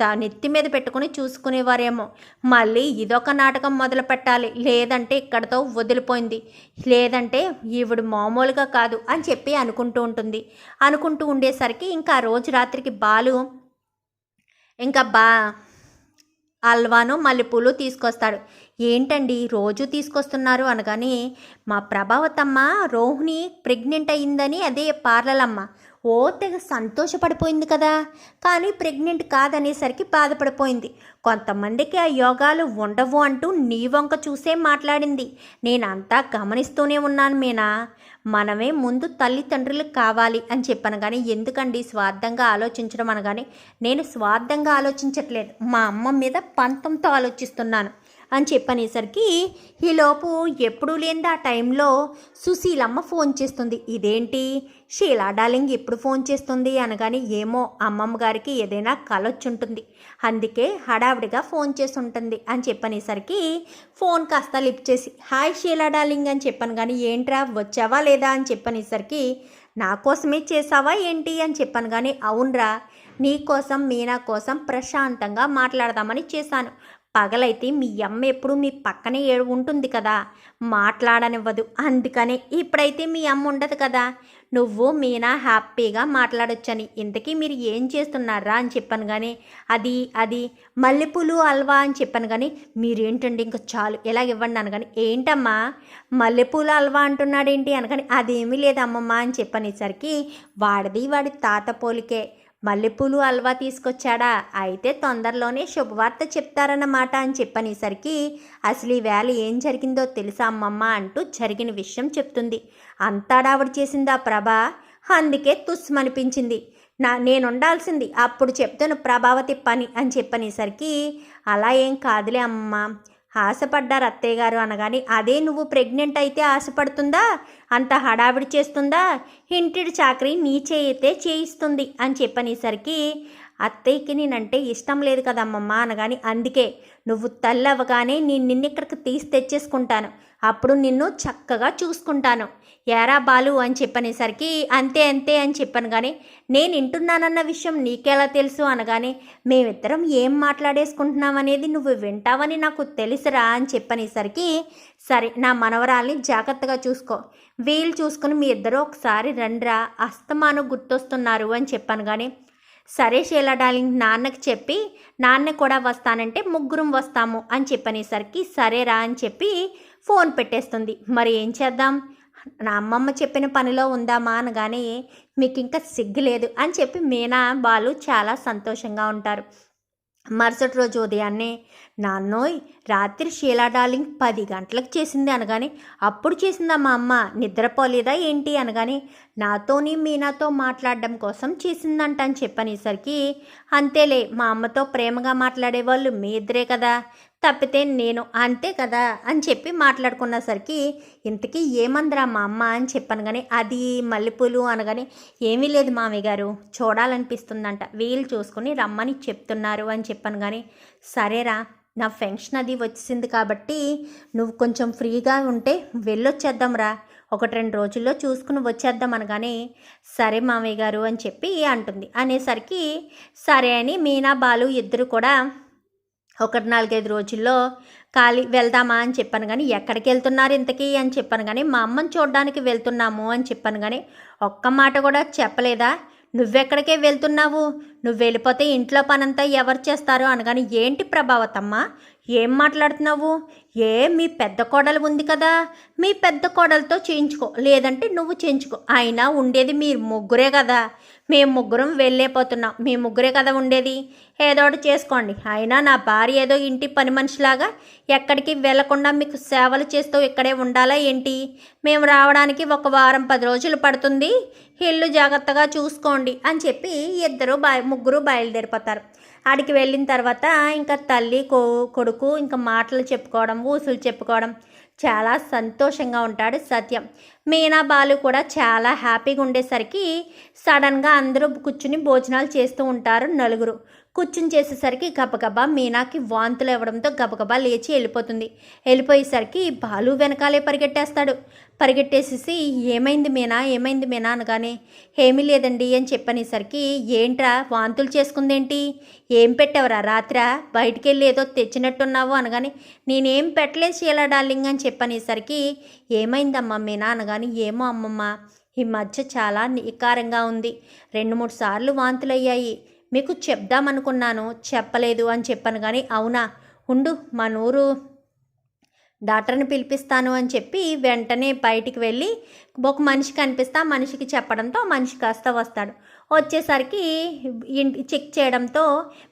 త నెత్తి మీద పెట్టుకుని చూసుకునేవారేమో. మళ్ళీ ఇదొక నాటకం మొదలు పెట్టాలి లేదంటే ఇక్కడతో వదిలిపోయింది. లేదంటే ఈవిడ మామూలుగా కాదు అని చెప్పి అనుకుంటూ ఉంటుంది. అనుకుంటూ ఉండేసరికి ఇంకా రోజు రాత్రికి బాలు ఇంకా బా అల్వాను మల్లెపూలు తీసుకొస్తాడు. ఏంటండి రోజు తీసుకొస్తున్నారు అనగానే మా ప్రభావతమ్మ రోహిణి ప్రెగ్నెంట్ అయిందని అదే పార్లలమ్మ. ఓ తెగ సంతోషపడిపోయింది కదా. కానీ ప్రెగ్నెంట్ కాదనేసరికి బాధపడిపోయింది. కొంతమందికి ఆ యోగాలు ఉండవు అంటూ నీ వంక చూసే మాట్లాడింది. నేనంతా గమనిస్తూనే ఉన్నాను మీనా. మనమే ముందు తల్లిదండ్రులకు కావాలి అని చెప్పాను కానీ ఎందుకండి స్వార్థంగా ఆలోచించడం అనగానే నేను స్వార్థంగా ఆలోచించట్లేదు. మా అమ్మ మీద పంతంతో ఆలోచిస్తున్నాను. అని చెప్పనేసరికి ఈలోపు ఎప్పుడూ లేని ఆ టైంలో సుశీలమ్మ ఫోన్ చేస్తుంది. ఇదేంటి? షీలా డార్లింగ్ ఎప్పుడు ఫోన్ చేస్తుంది? అనగానే ఏమో అమ్మమ్మ గారికి ఏదైనా కలొచ్చుంటుంది అందుకే హడావిడిగా ఫోన్ చేసి ఉంటుంది అని చెప్పనేసరికి ఫోన్ కాస్త లిఫ్ట్ చేసి హాయ్ షీలా డార్లింగ్ అని చెప్పాను. కానీ ఏంట్రా వచ్చావా లేదా? అని చెప్పనేసరికి నా కోసమే చేసావా ఏంటి? అని చెప్పాను. కానీ అవునరా నీ కోసం మీనా కోసం ప్రశాంతంగా మాట్లాడదామని చేశాను. పగలైతే మీ అమ్మ ఎప్పుడు మీ పక్కనే ఏడు ఉంటుంది కదా. మాట్లాడనివ్వదు. అందుకనే ఇప్పుడైతే మీ అమ్మ ఉండదు కదా. నువ్వు మీనా హ్యాపీగా మాట్లాడొచ్చని. ఇంతకీ మీరు ఏం చేస్తున్నారా అని చెప్పాను కానీ అది అది మల్లెపూలు అల్వా అని చెప్పాను కానీ మీరేంటండి ఇంకా చాలు ఇలా ఇవ్వండి అనగాని ఏంటమ్మా? మల్లెపూలు అల్వా అంటున్నాడేంటి అనగాని అదేమీ లేదు అమ్మమ్మ అని చెప్పనేసరికి వాడిది వాడి తాత పోలికే. మల్లెపూలు అల్వా తీసుకొచ్చాడా? అయితే తొందరలోనే శుభవార్త చెప్తారన్నమాట అని చెప్పనేసరికి అసలు ఈ వేళ ఏం జరిగిందో తెలుసా అమ్మమ్మ? అంటూ జరిగిన విషయం చెప్తుంది. అంతాడావిడ చేసిందా ప్రభ? అందుకే తుస్మనిపించింది నా నేను ఉండాల్సింది అప్పుడు చెప్తాను ప్రభావతి పని అని చెప్పనేసరికి అలా ఏం కాదులే అమ్మ ఆశపడ్డారు అత్తయ్య గారు అనగాని అదే నువ్వు ప్రెగ్నెంట్ అయితే ఆశపడుతుందా? అంత హడావిడి చేస్తుందా? ఇంటిడి చాకరీ నీ చేయితే చేయిస్తుంది అని చెప్పనేసరికి అత్తయ్యకి నేనంటే ఇష్టం లేదు కదమ్మమ్మ అనగాని అందుకే నువ్వు తల్లి అవ్వగానే నేను నిన్ను ఇక్కడికి తీసి తెచ్చేసుకుంటాను. అప్పుడు నిన్ను చక్కగా చూసుకుంటాను. ఏరా బాలు అని చెప్పనేసరికి అంతే అంతే అని చెప్పాను కానీ నేను వింటున్నానన్న విషయం నీకెలా తెలుసు అనగానే మేమిద్దరం ఏం మాట్లాడేసుకుంటున్నాం అనేది నువ్వు వింటావని నాకు తెలుసురా అని చెప్పనేసరికి సరే నా మనవరాల్ని జాగ్రత్తగా చూసుకో. వీలు చూసుకుని మీ ఇద్దరు ఒకసారి రండ్రా అస్తమాను గుర్తొస్తున్నారు అని చెప్పాను కానీ సరే షీలా డార్లింగ్ నాన్నకి చెప్పి నాన్న కూడా వస్తానంటే ముగ్గురం వస్తాము అని చెప్పనేసరికి సరేరా అని చెప్పి ఫోన్ పెట్టేస్తుంది. మరి ఏం చేద్దాం? నా అమ్మమ్మ చెప్పిన పనిలో ఉందామా అనగానే మీకు ఇంకా సిగ్గు లేదు అని చెప్పి మీనా వాళ్ళు చాలా సంతోషంగా ఉంటారు. మరుసటి రోజు ఉదయాన్నే నాన్నోయ్ రాత్రి షీలా డార్లింగ్ పది గంటలకు చేసింది అనగానే అప్పుడు చేసిందా మా అమ్మ? నిద్రపోలేదా ఏంటి? అనగానే నాతోని మీనాతో మాట్లాడడం కోసం చేసిందంట అని చెప్పనేసరికి అంతేలే మా అమ్మతో ప్రేమగా మాట్లాడేవాళ్ళు మీ ఇద్దరే కదా తప్పితే నేను అంతే కదా అని చెప్పి మాట్లాడుకున్నసరికి ఇంతకీ ఏమందిరా మా అమ్మ? అని చెప్పాను కానీ అది మల్లెపూలు అనగానే ఏమీ లేదు మామయ్య గారు చూడాలనిపిస్తుందంట వీలు చూసుకుని రమ్మని చెప్తున్నారు అని చెప్పాను కానీ సరేరా నా ఫంక్షన్ అది వచ్చింది కాబట్టి నువ్వు కొంచెం ఫ్రీగా ఉంటే వెళ్ళొచ్చేద్దాంరా. ఒకటి రెండు రోజుల్లో చూసుకుని వచ్చేద్దాం అనగానే సరే మామయ్య గారు అని చెప్పి అంటుంది. అనేసరికి సరే అని మీనా బాలు ఇద్దరు కూడా ఒకటి నాలుగైదు రోజుల్లో ఖాళీ వెళ్దామా అని చెప్పాను కానీ ఎక్కడికి వెళ్తున్నారు ఇంతకీ అని చెప్పాను కానీ మా అమ్మని చూడడానికి వెళ్తున్నాము అని చెప్పాను కానీ ఒక్క మాట కూడా చెప్పలేదా? నువ్వెక్కడికే వెళ్తున్నావు? నువ్వు వెళ్ళిపోతే ఇంట్లో పనంతా ఎవరు చేస్తారు అనగాని ఏంటి ప్రభావతమ్మ? ఏం మాట్లాడుతున్నావు? ఏ మీ పెద్ద కోడలు ఉంది కదా? మీ పెద్ద కోడలతో చేయించుకో. లేదంటే నువ్వు చేయించుకో. అయినా ఉండేది మీరు ముగ్గురే కదా. మేము ముగ్గురం వెళ్ళేపోతున్నాం. మీ ముగ్గురే కదా ఉండేది? ఏదో ఒకటి చేసుకోండి. అయినా నా భార్య ఏదో ఇంటి పని మనిషిలాగా ఎక్కడికి వెళ్ళకుండా మీకు సేవలు చేస్తూ ఇక్కడే ఉండాలా ఏంటి? మేము రావడానికి ఒక వారం పది రోజులు పడుతుంది. ఇల్లు జాగ్రత్తగా చూసుకోండి అని చెప్పి ఇద్దరు బయ ముగ్గురు బయలుదేరిపోతారు. ఆడికి వెళ్ళిన తర్వాత ఇంకా తల్లి కొ కొడుకు ఇంకా మాటలు చెప్పుకోవడం ఊసులు చెప్పుకోవడం చాలా సంతోషంగా ఉంటాడు సత్యం. మీనా బాలు కూడా చాలా హ్యాపీగా ఉండేసరికి సడన్గా అందరూ కూర్చుని భోజనాలు చేస్తూ ఉంటారు నలుగురు. కూర్చుని చేసేసరికి గబగబా మీనాకి వాంతులు ఇవ్వడంతో గబగబా లేచి వెళ్ళిపోతుంది. వెళ్ళిపోయేసరికి బాలు వెనకాలే పరిగెట్టేస్తాడు. పరిగెట్టేసేసి ఏమైంది మీనా? ఏమైంది మీనా? అనగానే ఏమీ లేదండి అని చెప్పనేసరికి ఏంట్రా? వాంతులు చేసుకుందేంటి? ఏం పెట్టావురా? రాత్రా? బయటికి వెళ్ళి ఏదో తెచ్చినట్టున్నావు? అనగానే నేనేం పెట్టలేదు శీలా డార్లింగ్ అని చెప్పనేసరికి ఏమైందమ్మా మీనా? అనగానే ఏమో అమ్మమ్మ ఈ మధ్య చాలా నికారంగా ఉంది. రెండు మూడు సార్లు వాంతులయ్యాయి. మీకు చెప్దామనుకున్నాను చెప్పలేదు అని చెప్పాను కానీ అవునా? ఉండు మా నూరు డాక్టర్ని పిలిపిస్తాను అని చెప్పి వెంటనే బయటికి వెళ్ళి ఒక మనిషి కనిపిస్తే మనిషికి చెప్పడంతో మనిషి కాస్త వస్తాడు. వచ్చేసరికి ఇంటి చెక్ చేయడంతో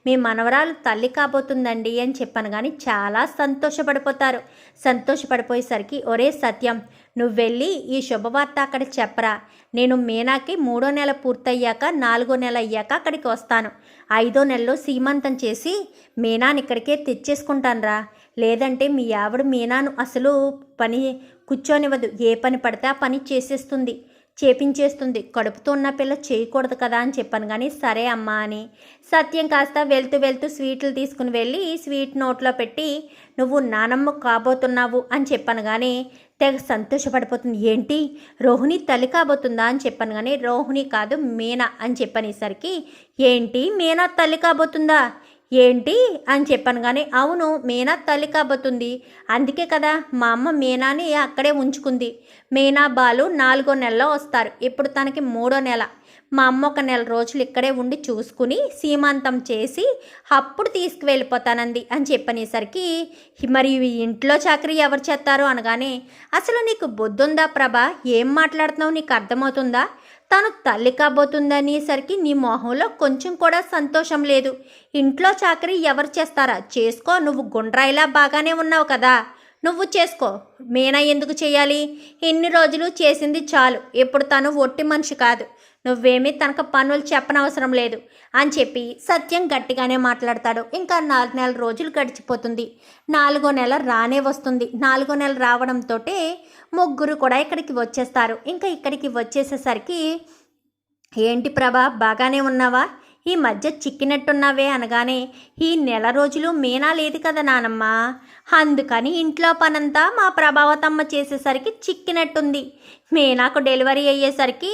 మీ మనవరాలు తల్లి కాబోతుందండి అని చెప్పాను కానీ చాలా సంతోషపడిపోతారు. సంతోషపడిపోయేసరికి ఒరే సత్యం నువ్వు వెళ్ళి ఈ శుభవార్త అక్కడ చెప్పరా. నేను మీనాకి మూడో నెల పూర్తయ్యాక నాలుగో నెల అయ్యాక అక్కడికి వస్తాను. ఐదో నెలలో సీమంతం చేసి మీనాని ఇక్కడికే తెచ్చేసుకుంటానురా. లేదంటే మీ ఆవిడ మీనాను అసలు పని కూర్చోనివ్వదు. ఏ పని పడితే ఆ పని చేసేస్తుంది. చేపించేస్తుంది. కడుపుతో ఉన్న పిల్ల చేయకూడదు కదా అని చెప్పాను కానీ సరే అమ్మా అని. సత్యం కాస్త వెళ్తూ వెళ్తూ స్వీట్లు తీసుకుని వెళ్ళి స్వీట్ నోట్లో పెట్టి నువ్వు నానమ్మ కాబోతున్నావు అని చెప్పాను కానీ తెగ సంతోషపడిపోతుంది. ఏంటి? రోహిణి తల్లి కాబోతుందా? అని చెప్పాను కానీ రోహిణి కాదు మీనా అని చెప్పనేసరికి ఏంటి? మీనా తల్లి కాబోతుందా? ఏంటి అని చెప్పాను కానీ అవును మీనా తల్లి కాబోతుంది. అందుకే కదా మా అమ్మ మీనాని అక్కడే ఉంచుకుంది. మీనా బాలు నాలుగో నెలలో వస్తారు. ఇప్పుడు తనకి మూడో నెల. మా అమ్మ ఒక నెల రోజులు ఇక్కడే ఉండి చూసుకుని సీమాంతం చేసి అప్పుడు తీసుకువెళ్ళిపోతానంది అని చెప్పనేసరికి మరి ఇంట్లో చాకరీ ఎవరు చేస్తారు? అనగానే అసలు నీకు బుద్ధుందా ప్రభా? ఏం మాట్లాడుతున్నావు? నీకు అర్థమవుతుందా? తను తల్లి కాబోతుందనేసరికి నీ మొహంలో కొంచెం కూడా సంతోషం లేదు. ఇంట్లో చాకరీ ఎవరు చేస్తారా? చేసుకో నువ్వు గుండ్రాయిలా బాగానే ఉన్నావు కదా. నువ్వు చేసుకో. మీనా ఎందుకు చేయాలి? ఇన్ని రోజులు చేసింది చాలు. ఇప్పుడు తను ఒట్టి మనిషి కాదు. నువ్వేమీ తనకు పనులు చెప్పనవసరం లేదు అని చెప్పి సత్యం గట్టిగానే మాట్లాడతాడు. ఇంకా నాలుగు నెల రోజులు గడిచిపోతుంది. నాలుగో నెల రానే వస్తుంది. నాలుగో నెల రావడంతో ముగ్గురు కూడా ఇక్కడికి వచ్చేస్తారు. ఇంకా ఇక్కడికి వచ్చేసేసరికి ఏంటి ప్రభా బాగానే ఉన్నావా? ఈ మధ్య చిక్కినట్టున్నావే అనగానే ఈ నెల రోజులు మీనా లేదు కదా నానమ్మ? అందుకని ఇంట్లో పనంతా మా ప్రభావతమ్మ చేసేసరికి చిక్కినట్టుంది. మీనాకు డెలివరీ అయ్యేసరికి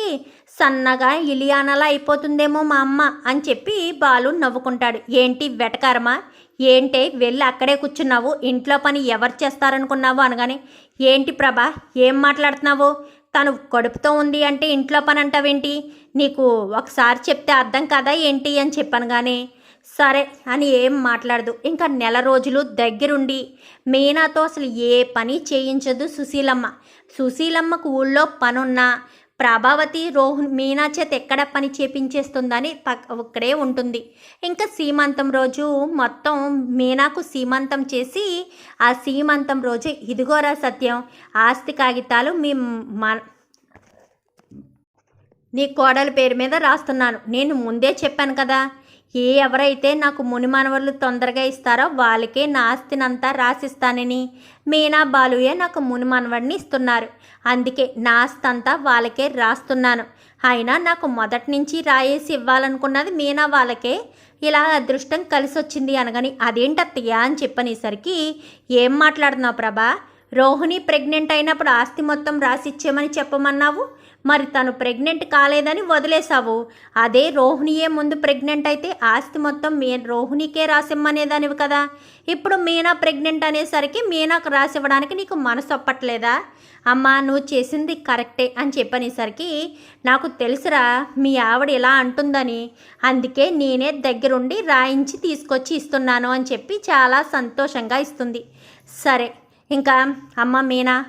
సన్నగా ఇలియానలా అయిపోతుందేమో మా అమ్మ అని చెప్పి బాలు నవ్వుకుంటాడు. ఏంటి వెటకారమా? ఏంటే వెళ్ళి అక్కడే కూర్చున్నావు? ఇంట్లో పని ఎవరు చేస్తారనుకున్నావు అనగానే ఏంటి ప్రభా? ఏం మాట్లాడుతున్నావు? తను కడుపుతో ఉంది అంటే ఇంట్లో పని అంటావేంటి నీకు ఒకసారి చెప్తే అర్థం కదా ఏంటి అని చెప్పాను కానీ సరే అని ఏం మాట్లాడదు. ఇంకా నెల రోజులు దగ్గరుండి మీనాతో అసలు ఏ పని చేయించదు సుశీలమ్మ. సుశీలమ్మకు ఊళ్ళో పనున్నా ప్రభావతి రోహన్ మీనా చేత ఎక్కడ పని చేపించేస్తుందని ఇక్కడే ఉంటుంది. ఇంకా సీమంతం రోజు మొత్తం మీనాకు సీమంతం చేసి ఆ సీమంతం రోజు ఇదిగోరా సత్యం ఆస్తి కాగితాలు మీ మన నీ కోడల పేరు మీద రాస్తున్నాను. నేను ముందే చెప్పాను కదా ఏ ఎవరైతే నాకు ముని తొందరగా ఇస్తారో వాళ్ళకే నా ఆస్తినంతా రాసిస్తానని మీనా బాలుయే నాకు ముని మనవడిని ఇస్తున్నారు. అందుకే నా ఆస్తి అంతా వాళ్ళకే రాస్తున్నాను. అయినా నాకు మొదటి నుంచి రాయేసి ఇవ్వాలనుకున్నది మీనా వాళ్ళకే. ఇలా అదృష్టం కలిసి వచ్చింది అనగాని అదేంటత్తయ్యా? అని చెప్పనేసరికి ఏం మాట్లాడుతున్నావు ప్రభా? రోహిణి ప్రెగ్నెంట్ అయినప్పుడు ఆస్తి మొత్తం రాసిచ్చేమని చెప్పమన్నావు? మరి తను ప్రెగ్నెంట్ కాలేదని వదిలేసావు అదే రోహిణియే ముందు ప్రెగ్నెంట్ అయితే ఆస్తి మొత్తం మీ రోహిణికే రాసిమ్మనేదానివి కదా. ఇప్పుడు మీనా ప్రెగ్నెంట్ అనేసరికి మీనాకు రాసివ్వడానికి నీకు మనసు ఒప్పట్లేదా? అమ్మా నువ్వు చేసింది కరెక్టే అని చెప్పనేసరికి నాకు తెలుసురా మీ ఆవిడ ఇలా అంటుందని. అందుకే నేనే దగ్గరుండి రాయించి తీసుకొచ్చి ఇస్తున్నాను అని చెప్పి చాలా సంతోషంగా ఇస్తుంది. సరే ఇంకా అమ్మ మీనా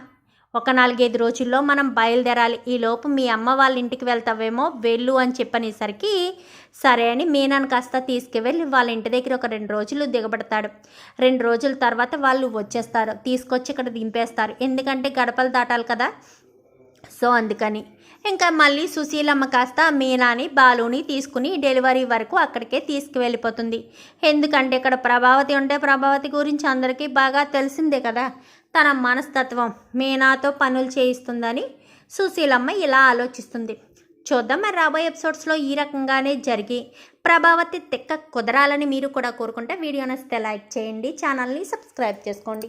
ఒక నాలుగైదు రోజుల్లో మనం బయలుదేరాలి. ఈలోపు మీ అమ్మ వాళ్ళ ఇంటికి వెళ్తావేమో వెళ్ళు అని చెప్పనేసరికి సరే అని మీనాను కాస్త తీసుకువెళ్ళి వాళ్ళ ఇంటి దగ్గర ఒక రెండు రోజులు దిగబడతాడు. రెండు రోజుల తర్వాత వాళ్ళు వచ్చేస్తారు. తీసుకొచ్చి ఇక్కడ దింపేస్తారు. ఎందుకంటే గడపలు దాటాలి కదా. సో అందుకని ఇంకా మళ్ళీ సుశీలమ్మ కాస్త మీనాని బాలుని తీసుకుని డెలివరీ వరకు అక్కడికే తీసుకువెళ్ళిపోతుంది. ఎందుకంటే ఇక్కడ ప్రభావతి ఉంటే ప్రభావతి గురించి అందరికీ బాగా తెలిసిందే కదా. తన మనస్తత్వం మీనాతో పనులు చేయిస్తుందని సుశీలమ్మ ఇలా ఆలోచిస్తుంది. చూద్దాం మరి రాబోయే ఎపిసోడ్స్లో ఈ రకంగానే జరిగి ప్రభావతి తెక్క కుదరాలని మీరు కూడా కోరుకుంటే వీడియో నచ్చితే లైక్ చేయండి ఛానల్ని సబ్స్క్రైబ్ చేసుకోండి.